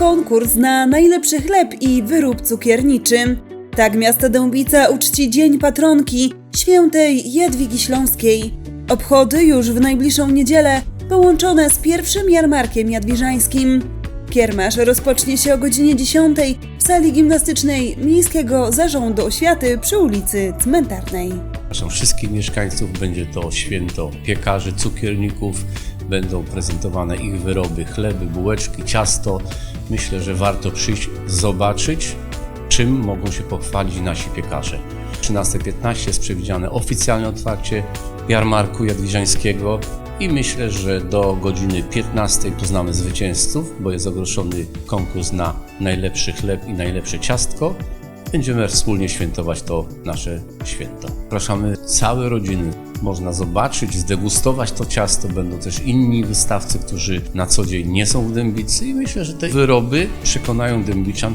konkurs na najlepszy chleb i wyrób cukierniczy. Tak miasto Dębica uczci Dzień Patronki Świętej Jadwigi Śląskiej. Obchody już w najbliższą niedzielę, połączone z pierwszym jarmarkiem jadwiżańskim. Kiermasz rozpocznie się o godzinie 10 w sali gimnastycznej Miejskiego Zarządu Oświaty przy ulicy Cmentarnej. Wszystkich mieszkańców, będzie to święto piekarzy, cukierników, będą prezentowane ich wyroby, chleby, bułeczki, ciasto. Myślę, że warto przyjść, zobaczyć, czym mogą się pochwalić nasi piekarze. 13.15 jest przewidziane oficjalne otwarcie jarmarku jadwiżańskiego i myślę, że do godziny 15 poznamy zwycięzców, bo jest ogłoszony konkurs na najlepszy chleb i najlepsze ciastko. Będziemy wspólnie świętować to nasze święto. Zapraszamy całe rodziny. Można zobaczyć, zdegustować to ciasto. Będą też inni wystawcy, którzy na co dzień nie są w Dębicy i myślę, że te wyroby przekonają Dębiczan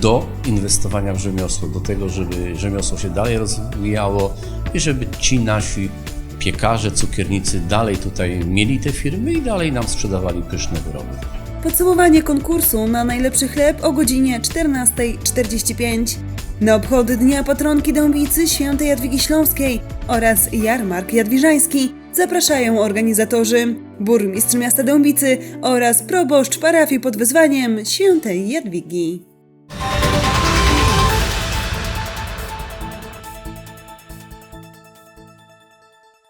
do inwestowania w rzemiosło, do tego, żeby rzemiosło się dalej rozwijało i żeby ci nasi piekarze, cukiernicy dalej tutaj mieli te firmy i dalej nam sprzedawali pyszne wyroby. Podsumowanie konkursu na najlepszy chleb o godzinie 14.45. Na obchody Dnia Patronki Dębicy Świętej Jadwigi Śląskiej oraz Jarmark Jadwiżański zapraszają organizatorzy, burmistrz miasta Dębicy oraz proboszcz parafii pod wezwaniem Świętej Jadwigi.